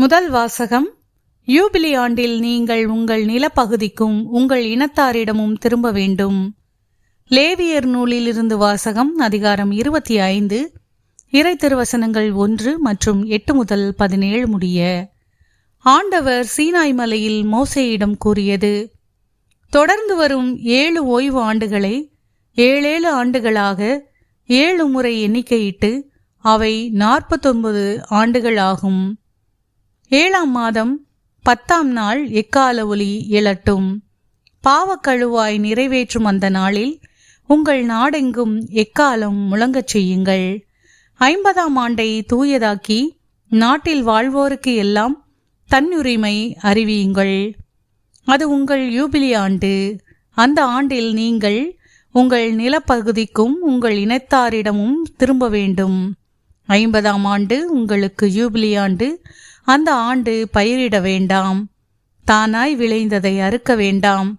முதல் வாசகம் யூபிலி ஆண்டில் நீங்கள் உங்கள் நிலப்பகுதிக்கும் உங்கள் இனத்தாரிடமும் திரும்ப வேண்டும். லேவியர் நூலிலிருந்து வாசகம் அதிகாரம் இருபத்தி ஐந்து இறை திருவசனங்கள் ஒன்று மற்றும் எட்டு முதல் பதினேழு முடிய. ஆண்டவர் சீனாய் மலையில் மோசேயிடம் கூறியது தொடர்ந்து வரும் ஏழு ஓய்வு ஆண்டுகளை ஏழேழு ஆண்டுகளாக ஏழு முறை எண்ணிக்கையிட்டு அவை நாற்பத்தொன்பது ஆண்டுகள் ஆகும். ஏழாம் மாதம் பத்தாம் நாள் எக்கால ஒலி எழட்டும் பாவக்கழுவாய் நிறைவேற்றும் அந்த நாளில் உங்கள் நாடெங்கும் எக்காலம் முழங்கச் செய்யுங்கள். ஐம்பதாம் ஆண்டை தூயதாக்கி நாட்டில் வாழ்வோருக்கு எல்லாம் தன்னுரிமை அறிவியுங்கள். அது உங்கள் யூபிலி ஆண்டு. அந்த ஆண்டில் நீங்கள் உங்கள் நிலப்பகுதிக்கும் உங்கள் இனத்தாரிடமும் திரும்ப வேண்டும். ஐம்பதாம் ஆண்டு உங்களுக்கு யூபிலி ஆண்டு. அந்த ஆண்டு பயிரிட வேண்டாம். தானாய் விளைந்ததை அறுக்க வேண்டாம்.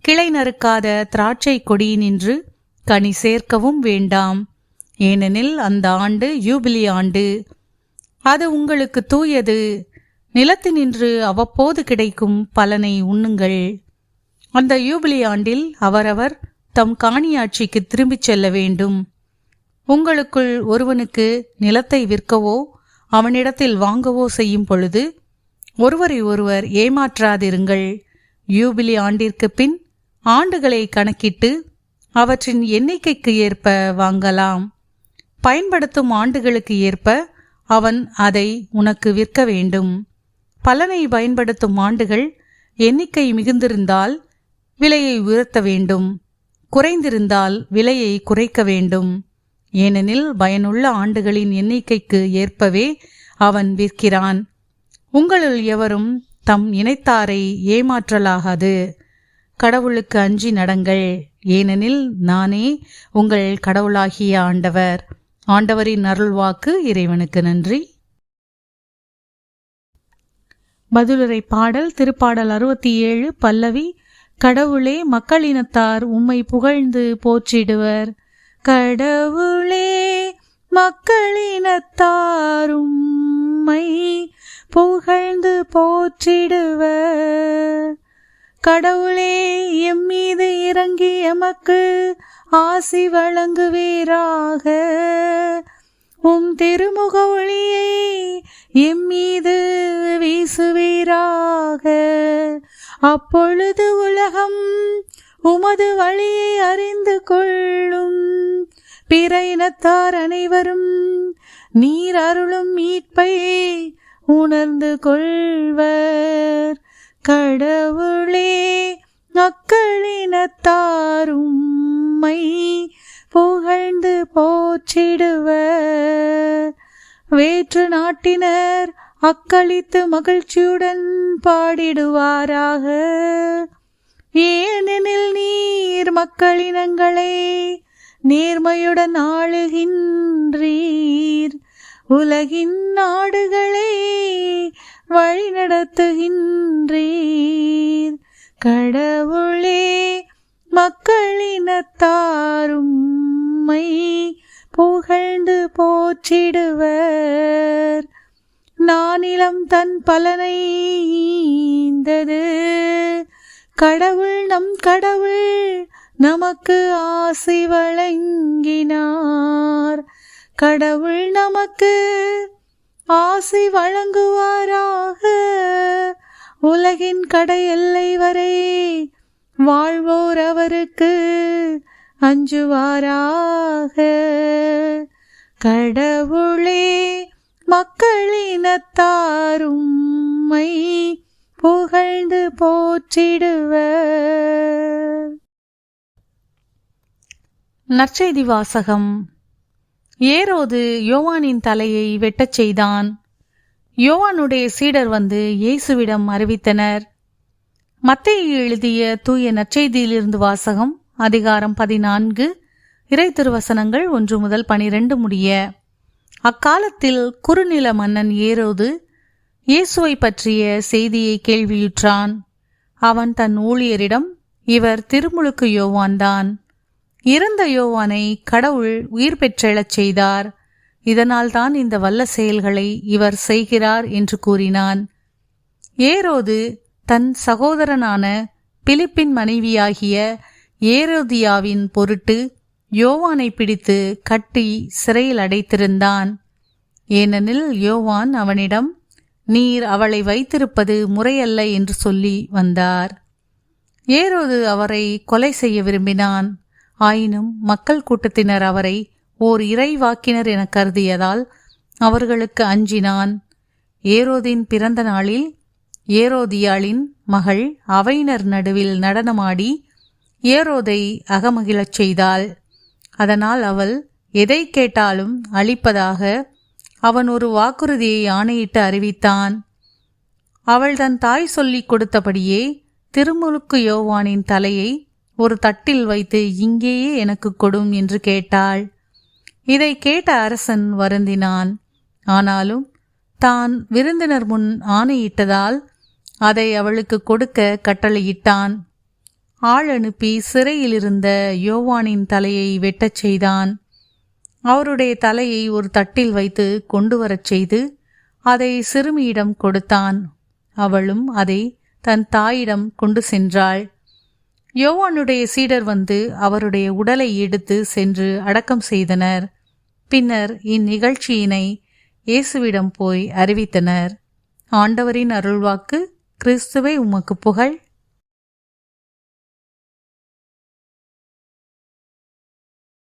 கிளை நறுக்காத திராட்சை கொடி நின்று கனி சேர்க்கவும் வேண்டாம். ஏனெனில் அந்த ஆண்டு யூபிலி ஆண்டு. அது உங்களுக்கு தூயது. நிலத்தினின்று அவ்வப்போது கிடைக்கும் பலனை உண்ணுங்கள். அந்த யூபிலி ஆண்டில் அவரவர் தம் காணியாட்சிக்கு திரும்பிச் செல்ல வேண்டும். உங்களுக்குள் ஒருவனுக்கு நிலத்தை விற்கவோ அவனிடத்தில் வாங்கவோ செய்யும் பொழுது ஒருவரை ஒருவர் ஏமாற்றாதிருங்கள். யூபிலி ஆண்டிற்கு பின் ஆண்டுகளை கணக்கிட்டு அவற்றின் எண்ணிக்கைக்கு ஏற்ப வாங்கலாம். பயன்படுத்தும் ஆண்டுகளுக்கு ஏற்ப அவன் அதை உனக்கு விற்க வேண்டும். பலனை பயன்படுத்தும் ஆண்டுகள் எண்ணிக்கை மிகுந்திருந்தால் விலையை உயர்த்த வேண்டும். குறைந்திருந்தால் விலையை குறைக்க வேண்டும். ஏனெனில் பயனுள்ள ஆண்டுகளின் எண்ணிக்கைக்கு ஏற்பவே அவன் விற்கிறான். உங்களுள் எவரும் தம் இணைத்தாரை ஏமாற்றலாகாது. கடவுளுக்கு அஞ்சி நடங்கள். ஏனெனில் நானே உங்கள் கடவுளாகிய ஆண்டவர். ஆண்டவரின் அருள்வாக்கு இறைவனுக்கு நன்றி. பதிலுரை பாடல் திருப்பாடல் அறுபத்தி ஏழு பல்லவி கடவுளே மக்களினத்தார் உம்மை புகழ்ந்து போற்றிடுவர். கடவுளே மக்களினத்தாரும்மை புகழ்ந்து போற்றிடுவர் கடவுளே எம் மீது இறங்கி எமக்கு ஆசி வழங்குவீராக. உம் திருமுக ஒளியை எம் மீது வீசுவீராக. அப்பொழுது உலகம் உமது வழியை அறிந்து கொள்ளும் பிற இனத்தார் அனைவரும் நீர் அருளும் மீட்பை உணர்ந்து கொள்வர். கடவுளே மக்களினத்தாரும்மை புகழ்ந்து போற்றிடுவர். வேற்று நாட்டினர் அக்களித்து மகிழ்ச்சியுடன் பாடிடுவாராக. மக்களினங்களே நேர்மையுடன் ஆளுகின்றீர். உலகின் நாடுகளே வழிநடத்துகின்றீர் கடவுளே மக்களினத்தாரும்மை புகழ்ந்து போற்றிடுவர். நானிலம் தன் பலனை ஈந்தது. கடவுள் நம் கடவுள் நமக்கு ஆசி வழங்கினார். கடவுள் நமக்கு ஆசி வழங்குவாராக. உலகின் கடை எல்லை வரை வாழ்வோர் அவருக்கு அஞ்சுவாராக. கடவுளே மக்களினத்தாரும்மை புகழ்ந்து போற்றிடுவர். நற்செய்தி வாசகம் ஏரோது யோவானின் தலையை வெட்டச் செய்தான். யோவானுடைய சீடர் வந்து இயேசுவிடம் அறிவித்தனர். மத்திய எழுதிய தூய நற்செய்தியிலிருந்து வாசகம் அதிகாரம் பதினான்கு இறை திருவசனங்கள் ஒன்று முதல் பனிரெண்டு முடிய. அக்காலத்தில் குறுநில மன்னன் ஏரோது இயேசுவை பற்றிய செய்தியை கேள்வியுற்றான். அவன் தன் ஊழியரிடம் இவர் திருமுழுக்கு யோவான்தான். இறந்த யோவானை கடவுள் உயிர் பெற்றெழச் செய்தார். இதனால்தான் இந்த வல்ல செயல்களை இவர் செய்கிறார் என்று கூறினான். ஏரோது தன் சகோதரனான பிலிப்பின் மனைவியாகிய ஏரோதியாவின் பொருட்டு யோவானை பிடித்து கட்டி சிறையில் அடைத்திருந்தான். ஏனெனில் யோவான் அவனிடம் நீர் அவளை வைத்திருப்பது முறையல்ல என்று சொல்லி வந்தார். ஏரோது அவரை கொலை செய்ய விரும்பினான். ஆயினும் மக்கள் கூட்டத்தினர் அவரை ஓர் இறைவாக்கினர் என கருதியதால் அவர்களுக்கு அஞ்சினான். ஏரோதின் பிறந்த நாளில் ஏரோதியாளின் மகள் அவையினர் நடுவில் நடனமாடி ஏரோதை அகமகிழச் செய்தாள். அதனால் அவள் எதை கேட்டாலும் அளிப்பதாக அவன் ஒரு வாக்குறுதியை ஆணையிட்டு அறிவித்தான். அவள் தன் தாய் சொல்லிக் கொடுத்தபடியே திருமுழுக்கு யோவானின் தலையை ஒரு தட்டில் வைத்து இங்கேயே எனக்கு கொடும் என்று கேட்டாள். இதை கேட்ட அரசன் வருந்தினான். ஆனாலும் தான் விருந்தினர் முன் ஆணையிட்டதால் அதை அவளுக்கு கொடுக்க கட்டளையிட்டான். ஆள் அனுப்பி சிறையில் இருந்த யோவானின் தலையை வெட்டச் செய்தான். அவருடைய தலையை ஒரு தட்டில் வைத்து கொண்டு வரச் செய்து அதை சிறுமியிடம் கொடுத்தான். அவளும் அதை தன் தாயிடம் கொண்டு சென்றாள். யோவானுடைய சீடர் வந்து அவருடைய உடலை எடுத்து சென்று அடக்கம் செய்தனர். பின்னர் இந்நிகழ்ச்சியினை இயேசுவிடம் போய் அறிவித்தனர். ஆண்டவரின் அருள்வாக்கு கிறிஸ்துவை உமக்கு புகழ்.